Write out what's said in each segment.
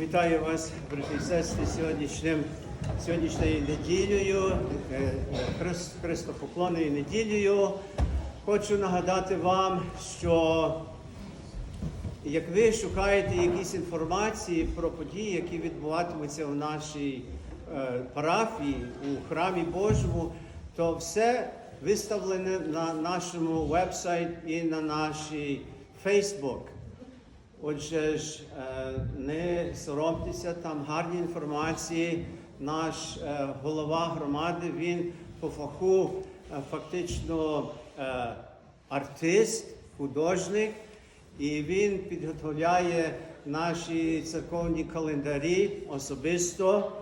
Вітаю вас, брати сестри, сьогоднішнім, сьогоднішньою неділею, е, Христопоклонною неділею. Хочу нагадати вам, що як ви шукаєте якісь інформації про події, які відбуватимуться в нашій е, парафії, у храмі Божому, то все виставлене на нашому вебсайті і на нашій Фейсбук. Отже ж, е, не соромтеся, там гарні інформації. Наш е, голова громади, він по фаху е, фактично артист, художник, і він підготовляє наші церковні календарі особисто.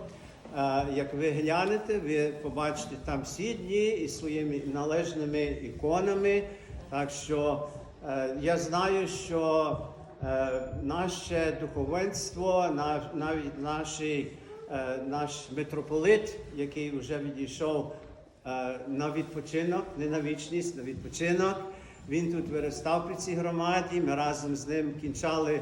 Як ви глянете, ви побачите там всі дні із своїми належними іконами. Так що я знаю, що наше духовенство, наш, навіть наші, е, наш митрополит, який вже відійшов е, на відпочинок, не на вічність, на відпочинок. Він тут виростав при цій громаді. Ми разом з ним кінчали е,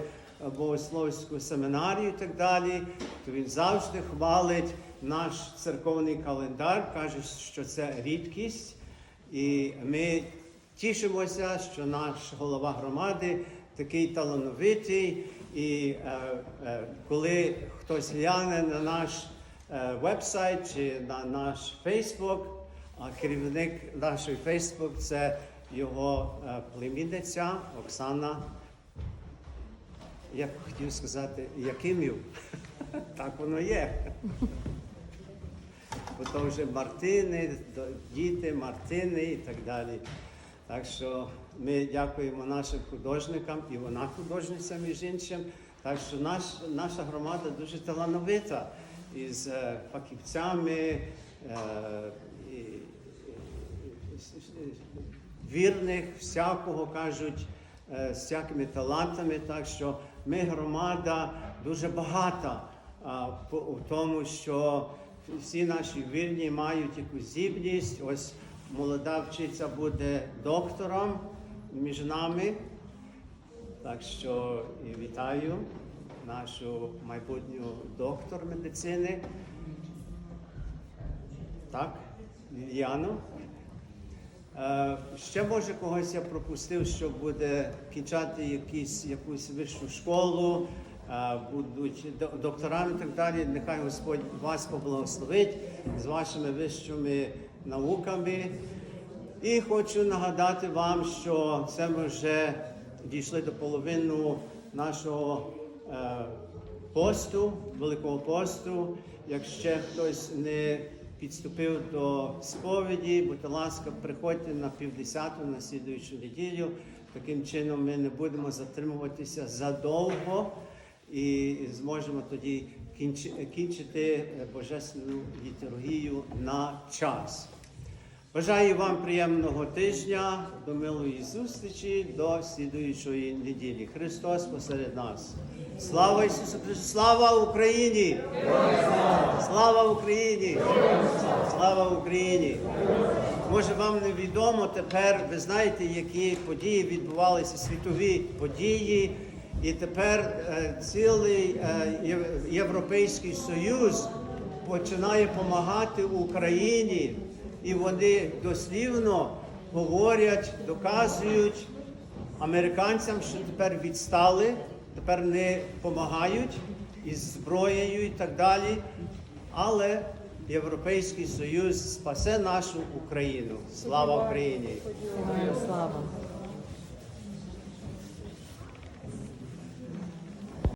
богословську семінарію і так далі. То він завжди хвалить наш церковний календар, каже, що це рідкість. І ми тішимося, що наш голова громади такий талановитий. І е, е, коли хтось гляне на наш е, вебсайт чи на наш Фейсбук, а керівник нашої Фейсбук це його е, племінниця Оксана. Я б хотів сказати, Якимів. Так воно є. Бо то вже Мартини, діти, Мартини і так далі. Так що ми дякуємо нашим художникам, і вона художниця, між іншим. Так що наш, наша громада дуже талановита із е, фахівцями, е, і, вірних, всякого кажуть, е, з всякими талантами. Так що ми громада дуже багата у тому, що всі наші вірні мають якусь здібність. Ось молода вчиця буде доктором між нами. Так що і вітаю нашу майбутню доктор медицини. Так, Ліліану. Е, Ще може когось я пропустив, що буде кінчати якісь, якусь вищу школу, е, будуть докторами і так далі. Нехай Господь вас поблагословить з вашими вищими науками. І хочу нагадати вам, що це ми вже дійшли до половини нашого е, посту, Великого посту. Якщо хтось не підступив до сповіді, будь ласка, приходьте на півдесяту на слідуючу неділю. Таким чином ми не будемо затримуватися задовго і зможемо тоді кінчи- кінчити божественну літургію на час. Бажаю вам приємного тижня, до милої зустрічі, до слідуючої неділі. Христос посеред нас. Слава Ісусу Христу! Слава Україні! Слава Україні! Слава Україні! Може, вам не відомо тепер, ви знаєте, які події відбувалися, світові події, і тепер е, цілий е, Європейський Союз починає допомагати Україні, і вони дослівно говорять, доказують американцям, що тепер відстали, тепер не допомагають із зброєю і так далі. Але Європейський Союз спасе нашу Україну. Слава Україні! Слава.